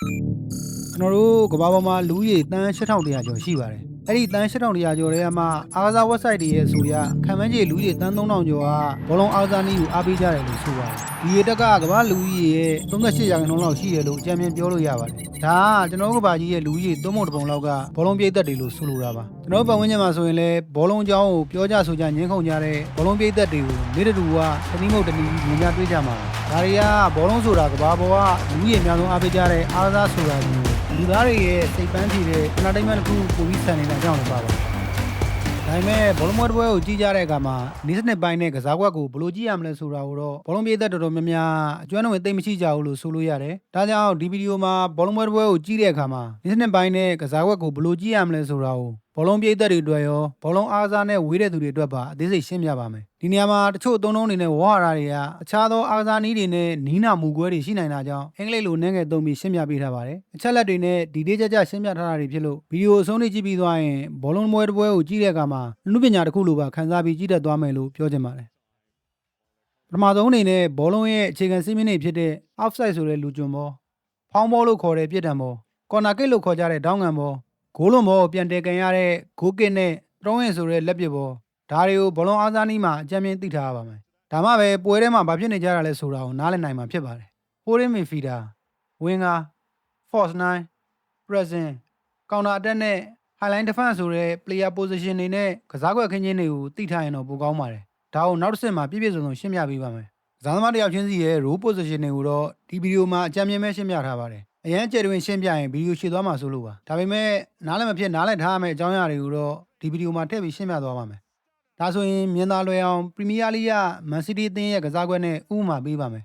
ကျွန်တော်တို့ကမ္ဘာပေါ်မှာလူဦးရေတန်း8100ကျော်ရှိပါတယ် အဲ့ဒီတန်း8100ကျော်တွေကမှအားကစား website တွေရဲ့ဆိုရခံမှန်းခြေလူဦးရေတန်း3000ကျော်ကဘောလုံးအားကစားနည်းကိုအားပေးကြတယ်လို့ဆိုပါတယ်ဒီရေတက်ကကမ္ဘာလူဦးရေရဲ့38ရာခိုင်နှုန်းလောက်ရှိတယ်လို့အကြံဉာဏ်ပြောလို့ရပါတယ်ဒါကကျွန်တော်တို့ကဘာကြီးရဲ့လူဦးရေသုံးပုံတစ်ပုံလောက်ကဘောလုံးပြည့်သက်တွေလို့ဆိုလိုတာပါကျွန်တော်တို့ပတ်ဝန်းကျင်မှာဆိုရင်လည်းဘောလုံးအကြောင်းကိုပြောကြဆိုကြညှင်းခုန်ကြတဲ့ဘောလုံးပြည့်သက်တွေကိုမိတတူကတနည်းမဟုတ်တနည်းမြင်ကြတွေ့ကြမှာပါဒါတွေကဘောလုံးဆိုတာကမ္ဘာပေါ်ကလူဦးရေအများဆုံးအားပေးကြတဲ့အားကစားဆိုတာမျိုး လူသားတွေရဲ့စိတ်ပန်းဖြည်တဲ့ entertainment တစ်ခုပိုပြီးဆန်နေတာကြောင့်လည်းပါပါဒါပေမဲ့ဘောလုံးမွဲတစ်ပွဲကိုကြည့်ကြတဲ့အခါမှာနေ့စနစ်ပိုင်းနဲ့ကစားကွက်ကိုဘယ်လိုကြည့်ရမလဲဆိုတာကိုတော့ဘောလုံးပြေးသက်တော်တော်များများအကျွမ်းတော်ဝင်သိမ့်မရှိကြဘူးလို့ဆိုလို့ရတယ်။ဒါကြောင့်ဒီဗီဒီယိုမှာဘောလုံးမွဲတစ်ပွဲကိုကြည့်တဲ့အခါမှာနေ့စနစ်ပိုင်းနဲ့ကစားကွက်ကိုဘယ်လိုကြည့်ရမလဲဆိုတာကို ဘောလုံးပြေးသက်တွေအတွက်ရောဘောလုံးအားကစားနဲ့ဝေးတဲ့သူတွေအတွက်ပါအသေးစိတ်ရှင်းပြပါမယ်။ဒီနေရာမှာတချို့အသုံးလုံးတွေနဲ့ဝေါ်ဟာရတွေကအခြားသောအားကစားနည်းတွေနဲ့နီးနာမူကွဲတွေရှိနိုင်တာကြောင့်အင်္ဂလိပ်လိုနည်းငယ်သုံးပြီးရှင်းပြပေးထားပါတယ်။အချက်လက်တွေနဲ့ဒီဒေးကြကြရှင်းပြထားတာတွေဖြစ်လို့ဗီဒီယိုအဆုံးထိကြည့်ပြီးသွားရင်ဘောလုံးမွဲတစ်ပွဲကိုကြည့်တဲ့အခါမှာအမှုပညာတစ်ခုလိုပါခန်းစားပြီးကြည့်တတ်သွားမယ်လို့ပြောချင်ပါတယ်။ပထမဆုံးအနေနဲ့ဘောလုံးရဲ့အခြေခံစည်းမျဉ်းတွေဖြစ်တဲ့ offside ဆိုတဲ့လူကျွံဘောဖောင်းဘောလို့ခေါ်တဲ့ပြစ်ဒဏ်ဘော corner kick လို့ခေါ်ကြတဲ့ဒေါင်းငံဘော ဂိုးလုံးဘောကိုပြန်တယ်ကန်ရတဲ့ဂိုးကစ်နဲ့တရုံးရင်ဆိုတဲ့လက်ပစ်ဘောဒါတွေကိုဘောလုံးအားစားနည်းမှာအကြံဉာဏ်သိထားရပါမယ်။ဒါမှပဲပွဲထဲမှာဘာဖြစ်နေကြတာလဲဆိုတာကိုနားလည်နိုင်မှာဖြစ်ပါတယ်။ Foreign midfielder, winger, false nine, present, counter attack နဲ့ highline defense ဆိုတဲ့ player position တွေနဲ့ကစားကွက်ခင်းချင်းတွေကိုသိထားရင်တော့ပိုကောင်းပါတယ်။ဒါကိုနောက်တစ်ဆင့်မှာပြည့်ပြည့်စုံစုံရှင်းပြပေးပါမယ်။ကစားသမားတစ်ယောက်ချင်းစီရဲ့ role position တွေကိုတော့ဒီဗီဒီယိုမှာအကြံဉာဏ်ပဲရှင်းပြထားပါတယ်။ အရန်ကျယ်တွင်ရှင်းပြရင်ဗီဒီယိုရှည်သွားမှာဆိုလို့ပါဒါပေမဲ့နားလည်းမဖြစ်နားလည်းထားရမယ့်အကြောင်းအရာတွေကိုတော့ဒီဗီဒီယိုမှာထည့်ပြီးရှင်းပြသွားပါမယ်ဒါဆိုရင်မြင်သာလွယ်အောင်ပရီးမီးယားလိဂ်မန်စီးတီးအသင်းရဲ့ကစားကွက်နဲ့ဥပမာပေးပါမယ်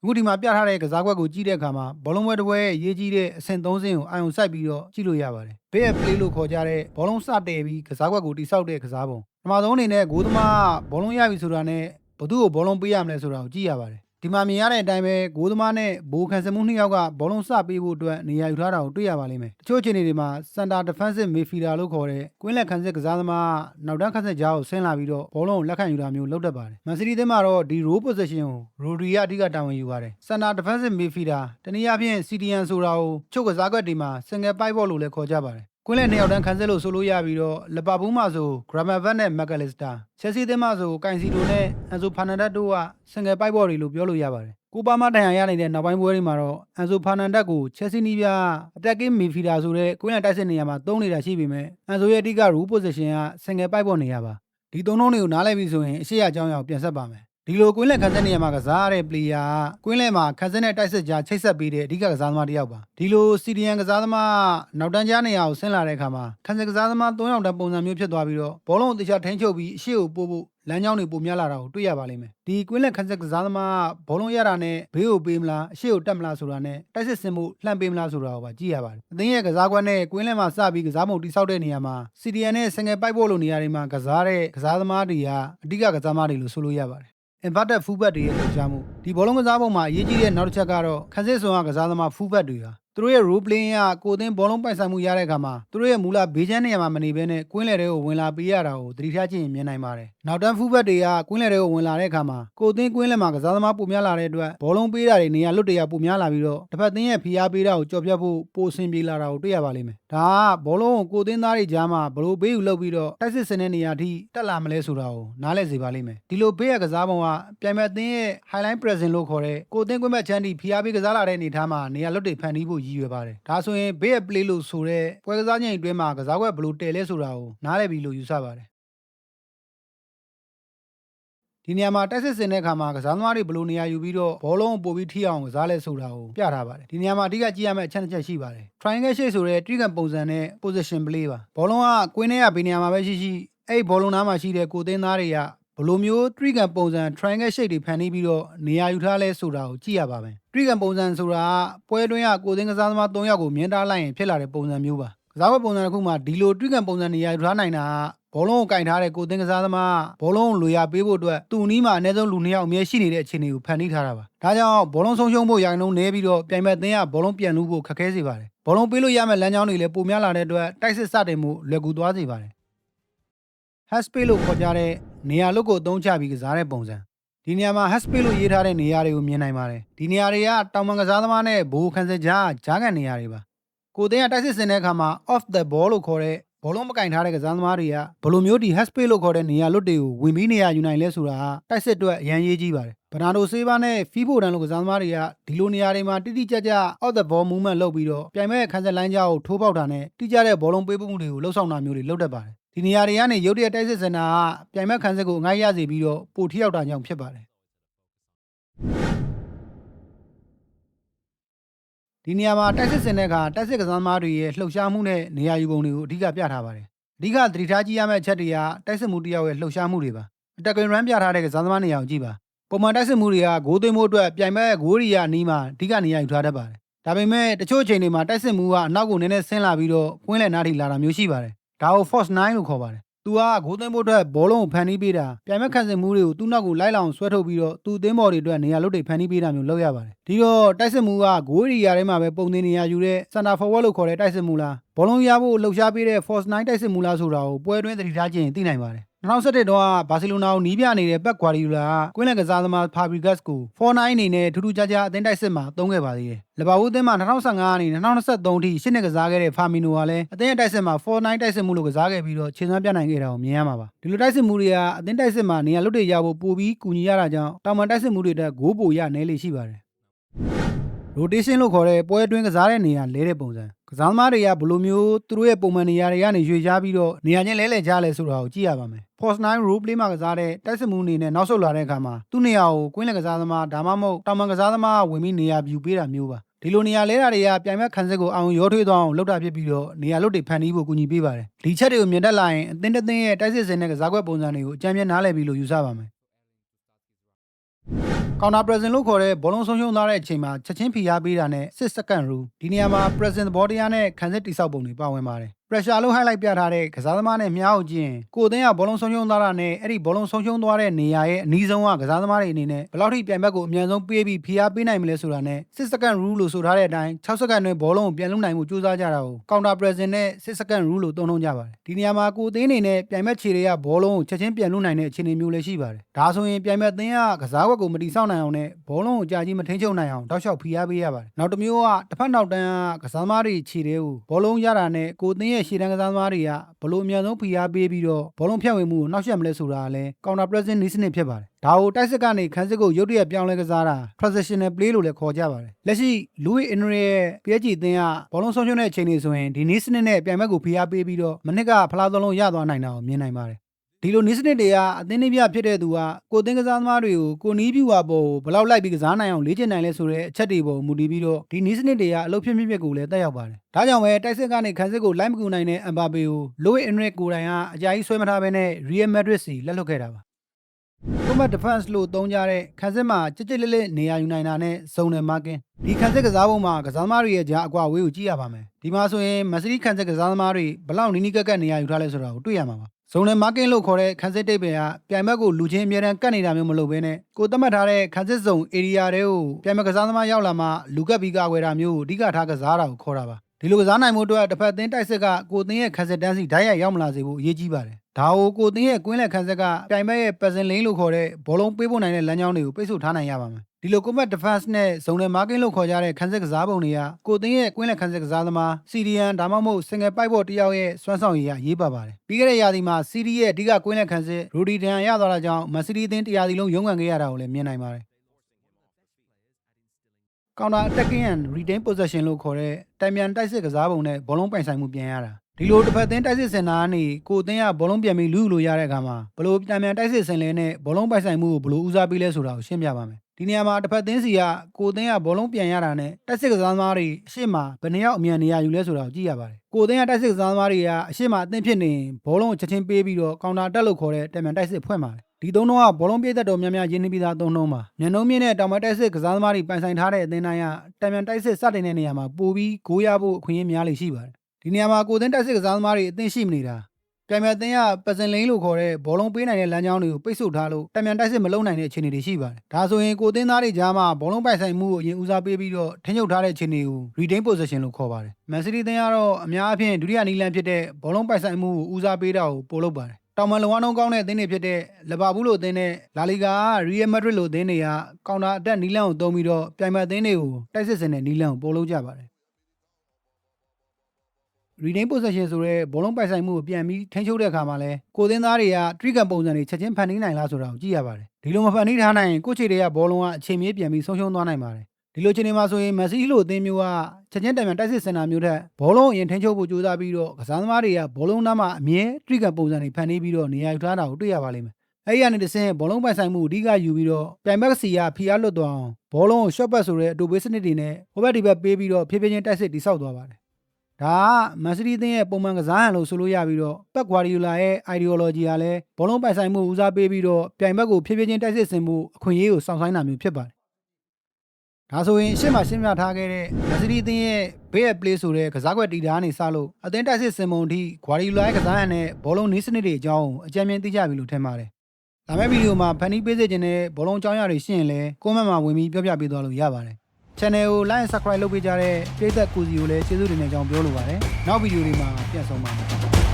အခုဒီမှာပြထားတဲ့ကစားကွက်ကိုကြည့်တဲ့အခါမှာဘောလုံးပွဲတစ်ပွဲရဲ့ရေးကြီးတဲ့အဆင့်၃ဆင့်ကိုအာရုံစိုက်ပြီးတော့ကြည့်လို့ရပါတယ်ဘေးရဲ့ play လို့ခေါ်ကြတဲ့ဘောလုံးစတည်ပြီးကစားကွက်ကိုတိစောက်တဲ့ကစားပုံပထမဆုံးအနေနဲ့ဂိုးသမားဘောလုံးရပြီဆိုတာနဲ့ဘသူ့ကိုဘောလုံးပေးရမလဲဆိုတာကိုကြည့်ရပါတယ် ဒီမှာမြင်ရတဲ့အတိုင်းပဲဂိုးသမားနဲ့ဘိုးခန်စမှုနှစ်ယောက်ကဘောလုံးစပေးဖို့အတွက်နေရာယူထားတာကိုတွေ့ရပါလိမ့်မယ်။တချို့အခြေအနေတွေမှာ center defensive midfielder လို့ခေါ်တဲ့ကွင်းလက်ခန်းစစ်ကစားသမားနောက်တန်းခန်းစစ်ကြားကိုဆင်းလာပြီးတော့ဘောလုံးကိုလက်ခံယူတာမျိုးလုပ်တတ်ပါတယ်။ Man City သင်းမှာတော့ဒီ role position ကို Rodri ကအဓိကတာဝန်ယူပါတယ်။ center defensive midfielder တနည်းအားဖြင့် CDM ဆိုတာကိုချုပ်ကစားကွက်တွေမှာ single pipe ဘောလို့လည်းခေါ်ကြပါတယ်။ ကွင်းလက်နှစ်ယောက်တန်းခန်းစစ်လို့ဆိုလို့ရပြီးတော့လပါဘူးမှာဆို Gravenberch နဲ့ McAllister ချက်စီသင်းမှာဆိုကိုင်စီတိုနဲ့ Enzo Fernandez တို့က single pipe ဘော်တွေလို့ပြောလို့ရပါတယ်ကိုပါမတန်ရာရနေတဲ့နောက်ပိုင်းပွဲတွေမှာတော့ Enzo Fernandez ကို Chelsea နီးပြ attacking midfielder ဆိုတဲ့ကွင်းလက်တိုက်စစ်နေရာမှာသုံးနေတာရှိပေမဲ့ Enzo ရဲ့အဓိက role position က single pipe ဘော်နေရာပါဒီသုံးလုံးတွေကိုနားလည်ပြီဆိုရင်အရှိရအကြောင်းအရာကိုပြန်ဆက်ပါမယ် ဒီလိုကွင်းလက်ခန်းစစ်နေရာမှာကစားရတဲ့ player ကကွင်းလက်မှာခန်းစစ်နဲ့တိုက်စစ်ကြားချိတ်ဆက်ပေးတဲ့အဓိကကစားသမားတစ်ယောက်ပါဒီလို CDN ကစားသမားနောက်တန်းကြားနေရာကိုဆင်းလာတဲ့အခါမှာခန်းစစ်ကစားသမား၃ယောက်တန်းပုံစံမျိုးဖြစ်သွားပြီးတော့ဘောလုံးကိုတခြားထိန်းချုပ်ပြီးအရှိကိုပို့ဖို့လမ်းကြောင်းတွေပုံများလာတာကိုတွေ့ရပါလိမ့်မယ်ဒီကွင်းလက်ခန်းစစ်ကစားသမားဘောလုံးရတာနဲ့ဘေးကိုပေးမလားအရှိကိုတက်မလားဆိုတာနဲ့တိုက်စစ်ဆင်မှုလှမ်းပေးမလားဆိုတာကိုပါကြည့်ရပါတယ်အသင်းရဲ့ကစားကွက်နဲ့ကွင်းလက်မှာစပြီးကစားပုံတိစောက်တဲ့နေရာမှာ CDN နဲ့ single pipe ဘောလိုနေရာတွေမှာကစားတဲ့ကစားသမားတွေကအဓိကကစားသမားတွေလို့ဆိုလို့ရပါတယ် inverted fullback တွေရဲ့လှုပ်ရှားမှု ဒီဘောလုံးကစားပုံမှာ အရေးကြီးတဲ့ နောက်တစ်ချက်ကတော့ခန်းစစ်ဆောင်ကကစားသမား fullback တွေဟာသူတို့ရဲ့ role playing ကကိုအသင်းဘောလုံးပိုင်ဆိုင်မှုရတဲ့အခါမှာသူတို့ရဲ့မူလဘေးချမ်းနေရာမှာမနေဘဲနဲ့ကွင်းလယ်တွေကိုဝင်လာပေးရတာကိုသတိထားကြည့်ရင်မြင်နိုင်ပါတယ်။နောက်တန်း fullback တွေကကွင်းလယ်တွေကိုဝင်လာတဲ့အခါမှာကိုအသင်းကွင်းလယ်မှာကစားသမားပုံများလာတဲ့အတွက်ဘောလုံးပေးတာတွေနေရာလွတ်တရာပုံများလာပြီးတော့တစ်ဖက်သင်းရဲ့ဖိအားပေးတာကိုကြော်ပြတ်ဖို့ပိုအဆင်ပြေလာတာကိုတွေ့ရပါလိမ့်မယ်။ဒါကဘောလုံးကိုကိုအသင်းသားတွေကြားမှာဘလို့ဘေးယူလုပ်ပြီးတော့တိုက်စစ်စင်တဲ့နေရာထိတက်လာမလဲဆိုတာကိုနားလည်စေပါလိမ့်မယ်။ဒီလိုဘေးရကစားပုံကပြိုင်မဲ့သင်းရဲ့ highline pressing လို့ခေါ်တဲ့ကိုအသင်းကွင်းမဲ့ချမ်းတီဖိအားပေးကစားလာတဲ့အနေအထားမှာနေရာလွတ်တွေဖန်တီးဖို့ရည်ရွယ်ပါတယ်။ဒါဆိုရင်ဘေးရဲ့ play လို့ဆိုတဲ့ပွဲကစားချိန်အတွင်းမှာကစားကွက်ဘယ်လိုတည်လဲဆိုတာကိုနားလည်ပြီလို့ယူဆပါတယ်ဒီနေရာမှာတက်စစ်စင်တဲ့အခါမှာကစားသမားတွေဘယ်လိုနေရာယူပြီးတော့ဘောလုံးကိုပို့ပြီးထိအောင်ကစားလဲဆိုတာကိုပြထားပါတယ်ဒီနေရာမှာအဓိကကြည့်ရမယ့်အချက်တစ်ချက်ရှိပါတယ် triangle shape ဆိုတဲ့ trigon ပုံစံနဲ့ position play ပါဘောလုံးကကွင်းထဲကဘယ်နေရာမှာပဲရှိရှိအဲ့ဘောလုံးနားမှာရှိတဲ့ကိုသင်းသားတွေက ဘလိုမျိုး trigon ပုံစံ triangle shape တွေဖန်တီးပြီးတော့နေရာယူထားလဲဆိုတာကိုကြည့်ရပါမယ် trigon ပုံစံဆိုတာကပွဲတွင်းကကိုသင်းကစားသမား၃ယောက်ကိုမြင်တာလိုက်ရင်ဖြစ်လာတဲ့ပုံစံမျိုးပါကစားပွဲပုံစံတစ်ခုမှာဒီလို trigon ပုံစံနေရာယူထားနိုင်တာကဘောလုံးကိုကင်ထားတဲ့ကိုသင်းကစားသမားဘောလုံးကိုလွေရပေးဖို့အတွက်သူ့နီးမှာအနည်းဆုံးလူနှစ်ယောက်အမြဲရှိနေတဲ့အခြေအနေကိုဖန်တီးထားတာပါဒါကြောင့်ဘောလုံးဆုံးရှုံးဖို့ရိုင်လုံးနေပြီးတော့ပြိုင်ဘက်သင်းကဘောလုံးပြန်လူဖို့ခက်ခဲစေပါတယ်ဘောလုံးပေးလို့ရမယ့်လမ်းကြောင်းတွေလည်းပိုများလာတဲ့အတွက်တိုက်စစ်စတင်မှုလွယ်ကူသွားစေပါတယ် hash space လို့ခေါ်ကြတဲ့နေရာလုတ်ကိုအသုံးချပြီးကစားတဲ့ပုံစံဒီဒီနေရာမှာ haspace လို့ရေးထားတဲ့နေရာတွေကိုမြင်နိုင်ပါတယ်ဒီနေရာတွေကတောင်ပန်ကစားသမားနဲ့ဘိုးခန်းစကြားကြားကန်နေရာတွေပါကိုသိန်းကတိုက်စစ်စင်တဲ့အခါမှာ off the ball လို့ခေါ်တဲ့ဘောလုံးမကင်ထားတဲ့ကစားသမားတွေကဘယ်လိုမျိုးဒီ haspace လို့ခေါ်တဲ့နေရာလွတ်တွေကိုဝင်ပြီးနေရာယူနိုင်လဲဆိုတာကတိုက်စစ်အတွက်အရန်ရေးကြီးပါတယ်ဘနာဒိုဆေးဘာနဲ့ဖီဘိုဒန်လိုကစားသမားတွေကဒီလိုနေရာတွေမှာတိတိကျကျ off the ball movement လုပ်ပြီးတော့ပြိုင်မဲ့ခန်းစလိုင်းကြောက်ထိုးပေါက်တာနဲ့တိကျတဲ့ဘောလုံးပေးပို့မှုတွေကိုလှုပ်ဆောင်တာမျိုးတွေလုပ်တတ်ပါတယ် ဒီနေရာတွေကနေရုတ်တရက်တိုက်စစ်စင်တာကပြိုင်မဲ့ခန်းစကိုအငိုက်ရစေပြီးတော့ပိုထိရောက်တာကြောင့်ဖြစ်ပါတယ်ဒီနေရာမှာတိုက်စစ်စင်တဲ့အခါတိုက်စစ်ကစားသမားတွေရဲ့လှုပ်ရှားမှုနဲ့နေရာယူပုံတွေကိုအဓိကပြထားပါတယ်။အဓိကသတိထားကြည့်ရမယ့်အချက်တွေကတိုက်စစ်မှုတစ်ယောက်ရဲ့လှုပ်ရှားမှုတွေပါ။အတက်ကင်ရန်ပြထားတဲ့ကစားသမားနေရာကိုကြည့်ပါ။ပုံမှန်တိုက်စစ်မှုတွေကဂိုးသွင်းမှုအတွက်ပြိုင်မဲ့ဂိုးရီယာနီးမှာအဓိကနေရာယူထားတတ်ပါတယ်။ဒါပေမဲ့တချို့အချိန်တွေမှာတိုက်စစ်မှုကအနောက်ကိုနည်းနည်းဆင်းလာပြီးတော့ကွင်းလည်နားထိလာတာမျိုးရှိပါတယ်။ ဒါကို force 9လို့ခေါ်ပါတယ်။သူကဂိုးသွင်းမှုအတွက်ဘောလုံးကိုဖန်တီးပေးတာပြိုင်မဲ့ခံစစ်မှုတွေကိုသူ့နောက်ကိုလိုက်လောင်ဆွဲထုတ်ပြီးတော့သူ့အသင်းဘော်တွေအတွက်နေရာလွတ်တွေဖန်တီးပေးတာမျိုးလုပ်ရပါတယ်ဒီတော့တိုက်စစ်မှုကဂိုးရီယာထဲမှာပဲပုံသင်နေရာယူတဲ့ center forward လို့ခေါ်တဲ့တိုက်စစ်မှုလားဘောလုံးရဖို့လှုပ်ရှားပေးတဲ့ force 9တိုက်စစ်မှုလားဆိုတာကိုပွဲတွင်းသတိထားခြင်းသိနိုင်ပါတယ် 2017တော့ဘာစီလိုနာကိုနီးပြနေတဲ့ပက်ကွာဒီယူလာကကွင်းလက်ကစားသမားဖာဘရီဂတ်ကို4-9အနေနဲ့ထူးထူးခြားခြားအသင်းတိုက်စစ်မှာသုံးခဲ့ပါသေးတယ်။လဘာဝူးအသင်းမှာ2015ကနေ2023အထိရှစ်နှစ်ကစားခဲ့တဲ့ဖာမီနိုကလည်းအသင်းရဲ့တိုက်စစ်မှာ4-9တိုက်စစ်မှုလို့ကစားခဲ့ပြီးတော့ခြေစွမ်းပြနိုင်ခဲ့တာကိုမြင်ရမှာပါ။ဒီလိုတိုက်စစ်မှုတွေကအသင်းတိုက်စစ်မှာနေရာလွတ်တွေရဖို့ပိုပြီးကူညီရတာကြောင့်တောင်ပန်တိုက်စစ်မှုတွေတက်ဂိုးပိုရနေလေရှိပါတယ်။ rotation လို့ခေါ်တဲ့ပွဲအတွင်းကစားတဲ့နေရာလဲတဲ့ပုံစံ ကစားသမားတွေကဘယ်လိုမျိုးသူတို့ရဲ့ပုံမှန်နေရာတွေကနေရွေ့ချပြီးတော့နေရာချင်းလဲလှယ်ကြလဲဆိုတာကိုကြည့်ရပါမယ် Force 9 role play မှာကစားတဲ့တိုက်စစ်မှုအနေနဲ့နောက်ဆုတ်လာတဲ့အခါမှာသူ့နေရာကိုကွင်းလက်ကစားသမားဒါမှမဟုတ်တောင်ပန်ကစားသမားကဝင်ပြီးနေရာပြူပေးတာမျိုးပါဒီလိုနေရာလဲတာတွေကပြိုင်မဲ့ခံစစ်ကိုအောင်ရောထွေးသွားအောင်လုပ်တာဖြစ်ပြီးတော့နေရာလွတ်တွေဖန်တီးဖို့ကူညီပေးပါတယ်ဒီချက်တွေကိုမြင်တတ်လာရင်အသင်းတစ်သင်းရဲ့တိုက်စစ်စင်တဲ့ကစားကွက်ပုံစံတွေကိုအကြမ်းမြင်နားလည်ပြီးလို့ယူဆပါမယ် ကောင်တာပရက်ဇင်လို့ခေါ်တဲ့ဘောလုံးဆုံးရှုံးသွားတဲ့အချိန်မှာချက်ချင်းဖိအားပေးတာနဲ့6စက္ကန့်ရူဒီနေရာမှာပရက်ဇင်သဘောတရားနဲ့ခံစစ်တိဆောက်ပုံတွေပါဝင်ပါတယ် pressure လို့ highlight ပြထားတဲ့ကစားသမားနဲ့မျှောက်ခြင်းကိုအသင်းကဘောလုံးဆုံးရှုံးသွားတာနဲ့အဲ့ဒီဘောလုံးဆုံးရှုံးသွားတဲ့နေရာရဲ့အနီးဆုံးကကစားသမားတွေအနေနဲ့ဘယ်လောက်ထိပြိုင်ဘက်ကိုအမြန်ဆုံးပေးပြီးဖိအားပေးနိုင်မလဲဆိုတာနဲ့6စက္ကန့် rule လို့ဆိုထားတဲ့အတိုင်း6စက္ကန့်တွင်ဘောလုံးကိုပြန်လုံနိုင်မှုကြိုးစားကြတာကို counter pressing နဲ့6စက္ကန့် rule လို့သုံးနှုန်းကြပါတယ်ဒီနေရာမှာကိုအသင်းအနေနဲ့ပြိုင်ဘက်ခြေတွေကဘောလုံးကိုချက်ချင်းပြန်လုံနိုင်တဲ့အခြေအနေမျိုးလည်းရှိပါတယ်ဒါဆိုရင်ပြိုင်ဘက်အသင်းကကစားကွက်ကိုမတိဆောက်နိုင်အောင်နဲ့ဘောလုံးကိုကြာကြီးမထိန်ချုပ်နိုင်အောင်တောက်လျှောက်ဖိအားပေးရပါတယ်နောက်တစ်မျိုးကတစ်ဖက်နောက်တန်းကကစားသမားတွေခြေတွေကိုဘောလုံးရတာနဲ့ကိုအသင်းရဲ့ရှေ့တန်းကစားသမားတွေကဘလို့အများဆုံးဖိအားပေးပြီးတော့ဘောလုံးဖြတ်ဝင်မှုကိုနှောက်ယှက်မလဲဆိုတာကလည်း counter pressing နည်းစနစ်ဖြစ်ပါတယ်ဒါကိုတိုက်စစ်ကနေခန်းစစ်ကိုရုတ်တရက်ပြောင်းလဲကစားတာ transitional play လို့လည်းခေါ်ကြပါတယ်လက်ရှိ Louis Enrique ရဲ့ PSG အသင်းကဘောလုံးဆုံးရှုံးတဲ့အချိန်တွေဆိုရင်ဒီနည်းစနစ်နဲ့ပြိုင်ဘက်ကိုဖိအားပေးပြီးတော့မနစ်ကဖလားသုံးလုံးရသွားနိုင်တာကိုမြင်နိုင်ပါတယ် ဒီလိုနည်းစနစ်တွေကအသင်းနှိပြဖြစ်တဲ့သူကကိုသင်းကစားသမားတွေကိုကိုနီးပြူပါပေါ်ကိုဘယ်လောက်လိုက်ပြီးကစားနိုင်အောင်လေ့ကျင့်နိုင်လဲဆိုတဲ့အချက်တွေပေါ်မူတည်ပြီးတော့ဒီနည်းစနစ်တွေကအလုပ်ဖြစ်ဖြစ်ဖြစ်ကိုလည်းတက်ရောက်ပါတယ်။ဒါကြောင့်ပဲတိုက်စစ်ကနေခန်းစစ်ကိုလိုက်မကူနိုင်တဲ့အမ်ဘာပေကိုလိုအင်နရစ်ကိုတိုင်ကအကြာကြီးဆွဲမထားဘဲနဲ့ Real Madrid စီလက်လွတ်ခဲ့တာပါ။ Combat Defense လို့သုံးကြတဲ့ခန်းစစ်မှာကြစ်ကြစ်လက်လက်နေရာယူနိုင်တာနဲ့ဇုံနယ်မာကင်ဒီခန်းစစ်ကစားပုံမှာကစားသမားတွေရဲ့ကြားအကွာအဝေးကိုကြည့်ရပါမယ်။ဒီမှာဆိုရင်မက်ဆီခန်းစစ်ကစားသမားတွေဘလောက်နီးနီးကပ်ကပ်နေရာယူထားလဲဆိုတာကိုတွေ့ရမှာပါ။ ဇုံနယ်မာကင်လို့ခေါ်တဲ့ခန်းစစ်တိတ်ပင်ကပြိုင်ဘက်ကိုလူချင်းအမြဲတမ်းကတ်နေတာမျိုးမလုပ်ဘဲနဲ့ကိုသတ်မှတ်ထားတဲ့ခန်းစစ်ဇုံ area တွေကိုပြိုင်ဘက်ကစားသမားရောက်လာမှလူကပ်ပြီးကာကွယ်တာမျိုးကိုအဓိကထားကစားတာကိုခေါ်တာပါဒီလိုကစားနိုင်မှုအတွက်တစ်ဖက်သင်းတိုက်စစ်ကကိုသင်းရဲ့ခန်းစစ်တန်းစီဓာတ်ရိုက်ရောက်မလာစေဖို့အရေးကြီးပါတယ်ဒါကိုကိုသင်းရဲ့ကွင်းလက်ခန်းဆက်ကပြိုင်ဘက်ရဲ့ပက်စင်လိန်လို့ခေါ်တဲ့ဘောလုံးပေးဖို့နိုင်တဲ့လမ်းကြောင်းတွေကိုပိတ်ဆို့ထားနိုင်ရပါမယ် ဒီလို combat defense နဲ့ဇုံနယ် marking လို့ခေါ်ကြတဲ့ခန်းစစ်ကစားပုံတွေကကိုသင်းရဲ့ကွင်းလက်ခန်းစစ်ကစားသမား CDN ဒါမှမဟုတ် single pipe ဘော့တယောက်ရဲ့စွမ်းဆောင်ရည်အရေးပါပါတယ်ပြီးခဲ့တဲ့ရာသီမှာ CD ရဲ့အဓိကကွင်းလက်ခန်းစစ် Rudy Dan ရသွားတာကြောင့် Man City အသင်းတရားစီလုံးရုန်းကန်ခဲ့ရတာကိုလည်းမြင်နိုင်ပါတယ် counter attacking and retain possession လို့ခေါ်တဲ့တိုင်မြန်တိုက်စစ်ကစားပုံနဲ့ဘောလုံးပိုင်ဆိုင်မှုပြန်ရတာဒီလိုတစ်ဖက်သင်းတိုက်စစ်စင်တာကနေကိုအသင်းကဘောလုံးပြန်ပြီးလူလို့ရတဲ့အခါမှာဘလို့တိုင်မြန်တိုက်စစ်စင်လဲနဲ့ဘောလုံးပိုင်ဆိုင်မှုကိုဘလို့ဦးစားပေးလဲဆိုတာကိုရှင်းပြပါမယ် ဒီနေရာမှာတစ်ဖက်သင်းစီကကိုအသင်းကဘောလုံးပြန်ရတာနဲ့တိုက်စစ်ကစားသမားတွေအရှိမဘယ်နှယောက်အမြန်နေရယူလဲဆိုတာကိုကြည့်ရပါတယ်ကိုအသင်းကတိုက်စစ်ကစားသမားတွေကအရှိမအသင်းဖြစ်နေဘောလုံးကိုချက်ချင်းပေးပြီးတော့ကောင်တာတက်လို့ခေါ်တဲ့တိုင်မြန်တိုက်စစ်ဖွင့်ပါတယ်ဒီသုံးလုံးကဘောလုံးပြည့်သက်တော်များများရင်းနှီးပြီးသားသုံးလုံးပါမျက်နှုံးမြင့်တဲ့တောင်မတိုက်စစ်ကစားသမားတွေပိုင်ဆိုင်ထားတဲ့အသင်းတိုင်းကတံမြန်တိုက်စစ်စတင်တဲ့နေရာမှာပိုပြီးဂိုးရဖို့အခွင့်အရေးများလေရှိပါတယ်ဒီနေရာမှာကိုသင်းတိုက်စစ်ကစားသမားတွေအသင်းရှိမနေတာ ပြိုင်မြတ်အသင်းကပစင်လိန်လို့ခေါ်တဲ့ဘောလုံးပေးနိုင်တဲ့လမ်းကြောင်းတွေကိုပိတ်ဆို့ထားလို့တံမြန်တိုက်စစ်မလုံနိုင်တဲ့အခြေအနေတွေရှိပါတယ်ဒါဆိုရင်ကိုသင်းသားတွေကြားမှာဘောလုံးပိုင်ဆိုင်မှုကိုအရင်ဦးစားပေးပြီးတော့ထင်းချုပ်ထားတဲ့အခြေအနေကို retain position လို့ခေါ်ပါတယ်မန်စီးတီးအသင်းကတော့အများအပြားဒုတိယနီလန်ဖြစ်တဲ့ဘောလုံးပိုင်ဆိုင်မှုကိုဦးစားပေးတာကိုပို့လုပ်ပါတယ်တောင်မန်လုံအောင်ကောင်းတဲ့အသင်းတွေဖြစ်တဲ့လဘာဘူးလိုအသင်းနဲ့လာလီဂါရီယယ်မက်ဒရစ်လိုအသင်းတွေကကောင်တာအတက်နီလန်ကိုသုံးပြီးတော့ပြိုင်ဘက်အသင်းတွေကိုတိုက်စစ်စင်တဲ့နီလန်ကိုပို့လို့ကြပါတယ် retain possession ဆိုတဲ့ဘောလုံးပိုင်ဆိုင်မှုကိုပြန်ပြီးထိန်းချုပ်တဲ့အခါမှာလဲကိုသင်းသားတွေက trigger ပုံစံတွေချက်ချင်းဖန်တီးနိုင်လားဆိုတာကိုကြည့်ရပါတယ်ဒီလိုမဖန်တီးထားနိုင်ရင်ကိုယ့်ခြေတွေကဘောလုံးကအချိန်မီပြန်ပြီးဆုံးရှုံးသွားနိုင်ပါတယ်ဒီလိုချိန်တွေမှာဆိုရင်မက်ဆီလိုအသင်းမျိုးကချက်ချင်းတံပြန်တိုက်စစ်စင်တာမျိုးထက်ဘောလုံးအရင်ထိန်းချုပ်ဖို့ကြိုးစားပြီးတော့ကစားသမားတွေကဘောလုံးသားမှာအမြဲ trigger ပုံစံတွေဖန်တီးပြီးတော့နေရာယူထားတာကိုတွေ့ရပါလိမ့်မယ်အဲ့ဒီကနေတစ်ဆင့်ဘောလုံးပိုင်ဆိုင်မှုကိုအဓိကယူပြီးတော့ပြိုင်ဘက်စီကဖီအားလွတ်သွားအောင်ဘောလုံးကို shot back ဆိုတဲ့အတူပေးစနစ်တွေနဲ့ဟိုဘက်ဒီဘက်ပေးပြီးတော့ဖြည်းဖြည်းချင်းတိုက်စစ်တိဆောက်သွားပါတယ် ဒါကမန်စီးတီးအသင်းရဲ့ပုံမှန်ကစားဟန်လို့ဆိုလို့ရပြီးတော့ပက်ဂွာဒီယိုလာရဲ့ ideology ကလည်းဘောလုံးပိုင်ဆိုင်မှုဦးစားပေးပြီးတော့ပြိုင်ဘက်ကိုဖြည်းဖြည်းချင်းတိုက်စစ်ဆင်မှုအခွင့်အရေးကိုစောင့်ဆိုင်းတာမျိုးဖြစ်ပါတယ်။ဒါဆိုရင်ရှေ့မှာရှင်းပြထားခဲ့တဲ့မန်စီးတီးအသင်းရဲ့ base play ဆိုတဲ့ကစားကွက်တီတာကနေစလို့အသင်းတိုက်စစ်ဆင်ပုံအထိဂွာဒီယိုလာရဲ့ကစားဟန်နဲ့ဘောလုံးနီးစနစ်တွေအကြောင်းကိုအကြံဉာဏ်သိကြပြီလို့ထင်ပါတယ်။ဒါမဲ့ဗီဒီယိုမှာဖန်တီးပေးစေခြင်းနဲ့ဘောလုံးအကြောင်းအရာတွေရှင်းရင်လည်း comment မှာဝင်ပြီးပြောပြပေးသွားလို့ရပါတယ်။ channel ကို like and subscribe လုပ်ပေးကြတဲ့ပရိသတ်ကူစီကိုလည်းကျေးဇူးတင်တဲ့အကြောင်းပြောလိုပါတယ်။နောက်ဗီဒီယိုတွေမှာပြန်ဆောင်ပါမယ်